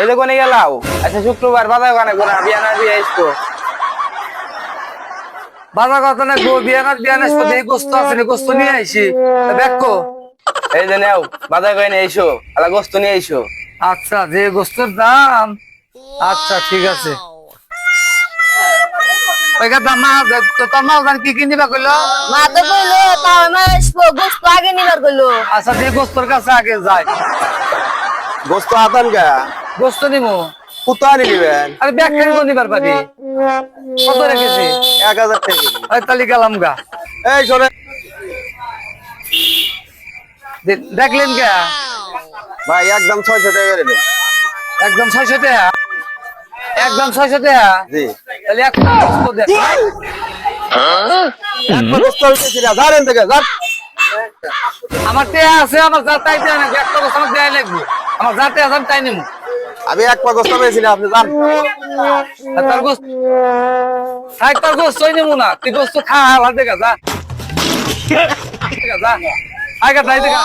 এই যে কোনে গেলাও? আচ্ছা শুক্রবার বাজার কানে কোনা বিয়া না বিয়া আসব? বাজার কথা না গো বিয়ানার বিয়ানার সাথে এই গোস্ত আছে রে, গোস্ত নিয়ে আইছি দেখো এই যে নেও বাজার করে নিয়ে এসো আলা গোস্ত নিয়ে এসো আচ্ছা যে গোস্তর দাম। আচ্ছা ঠিক আছে। কি কি নিবা কইলো? মা তো কইলো তাও আমার গোস্ত আগে নিবার কইলো। আচ্ছা যে গোস্তর কাছে আগে যায়। গোস্ত আতান গা। গোস্ত নিমু। কুতা নিবেন আরে ব্যাগ খাই তো নিবার পারি কত রেখেছি এক হাজার টাকা ওই তালি গেলাম গা। এই শোনে দেখলেন কে? ভাই একদম ছয়শো টাকা করে একদম ছয়শো টাকা? একদম ছয়শো টাকা? জি। তাহলে এক গোস্ত দেখ গোস্ত হইতেছি না। থেকে যান। আমার টেয়া আছে আমার যা তাই দেয় না একটা গোস্ত আমার দেয় লাগবে। আমার যা টেয়া আছে আমি তাই নেব আমি এক পা গোস্ত পেয়েছি না আপনি জান তার গোস্ত। থাক তার গোস্ত নেব না, তুই গোস্ত খা হালা দেখা, যা। যা। আগে তাই দেখা।